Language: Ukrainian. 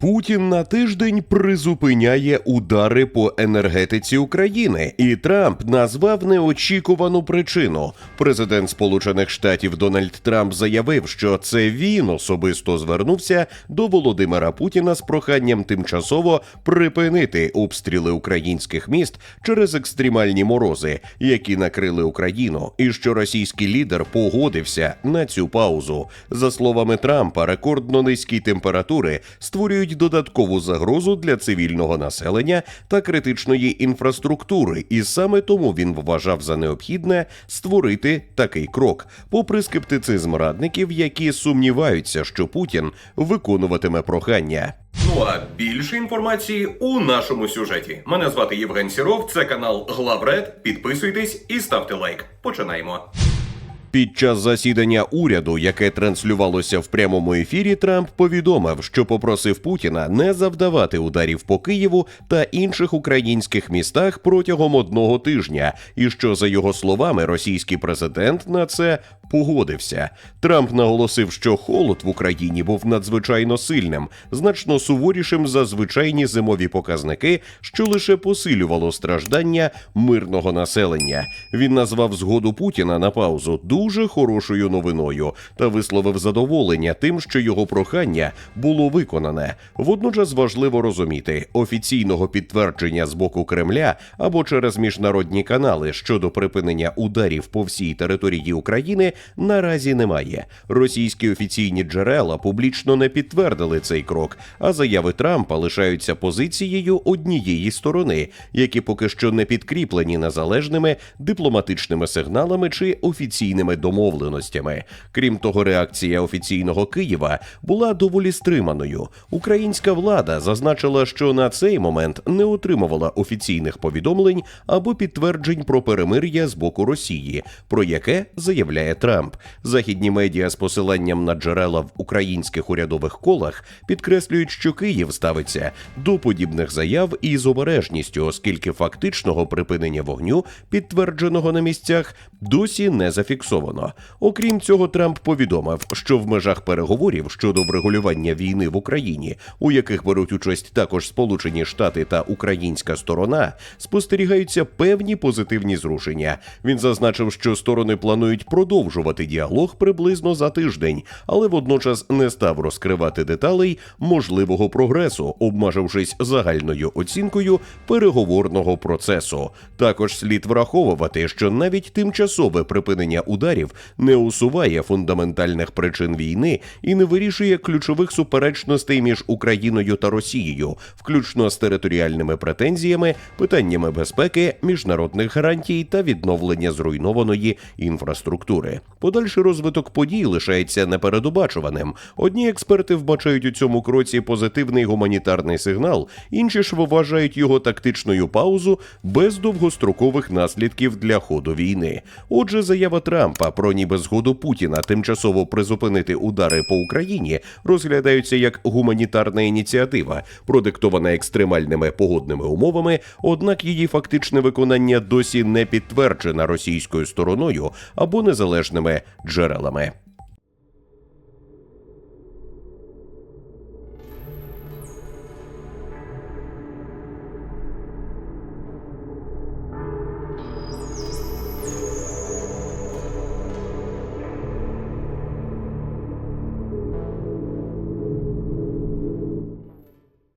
Путін на тиждень призупиняє удари по енергетиці України, і Трамп назвав неочікувану причину. Президент Сполучених Штатів Дональд Трамп заявив, що це він особисто звернувся до Володимира Путіна з проханням тимчасово припинити обстріли українських міст через екстремальні морози, які накрили Україну, і що російський лідер погодився на цю паузу. За словами Трампа, рекордно низькі температури створюють додаткову загрозу для цивільного населення та критичної інфраструктури, і саме тому він вважав за необхідне створити такий крок, попри скептицизм радників, які сумніваються, що Путін виконуватиме прохання. Ну а більше інформації у нашому сюжеті. Мене звати Євген Сіров, це канал Главред. Підписуйтесь і ставте лайк. Починаємо. Під час засідання уряду, яке транслювалося в прямому ефірі, Трамп повідомив, що попросив Путіна не завдавати ударів по Києву та інших українських містах протягом одного тижня, і що за його словами російський президент на це погодився. Трамп наголосив, що холод в Україні був надзвичайно сильним, значно суворішим за звичайні зимові показники, що лише посилювало страждання мирного населення. Він назвав згоду Путіна на паузу дуже хорошою новиною та висловив задоволення тим, що його прохання було виконане. Водночас важливо розуміти офіційного підтвердження з боку Кремля або через міжнародні канали щодо припинення ударів по всій території України наразі немає. Російські офіційні джерела публічно не підтвердили цей крок, а заяви Трампа лишаються позицією однієї сторони, які поки що не підкріплені незалежними дипломатичними сигналами чи офіційними домовленостями. Крім того, реакція офіційного Києва була доволі стриманою. Українська влада зазначила, що на цей момент не отримувала офіційних повідомлень або підтверджень про перемир'я з боку Росії, про яке заявляє Трамп. Західні медіа з посиланням на джерела в українських урядових колах підкреслюють, що Київ ставиться до подібних заяв із обережністю, оскільки фактичного припинення вогню, підтвердженого на місцях, досі не зафіксовано. Окрім цього, Трамп повідомив, що в межах переговорів щодо врегулювання війни в Україні, у яких беруть участь також Сполучені Штати та українська сторона, спостерігаються певні позитивні зрушення. Він зазначив, що сторони планують продовжувати діалог приблизно за тиждень, але водночас не став розкривати деталей можливого прогресу, обмежившись загальною оцінкою переговорного процесу. Також слід враховувати, що навіть тимчасове припинення ударів не усуває фундаментальних причин війни і не вирішує ключових суперечностей між Україною та Росією, включно з територіальними претензіями, питаннями безпеки, міжнародних гарантій та відновлення зруйнованої інфраструктури. Подальший розвиток подій лишається непередбачуваним. Одні експерти вбачають у цьому кроці позитивний гуманітарний сигнал, інші ж вважають його тактичною паузу без довгострокових наслідків для ходу війни. Отже, заява Трампа про ніби згоду Путіна тимчасово призупинити удари по Україні розглядаються як гуманітарна ініціатива, продиктована екстремальними погодними умовами, однак її фактичне виконання досі не підтверджена російською стороною або незалежними джерелами.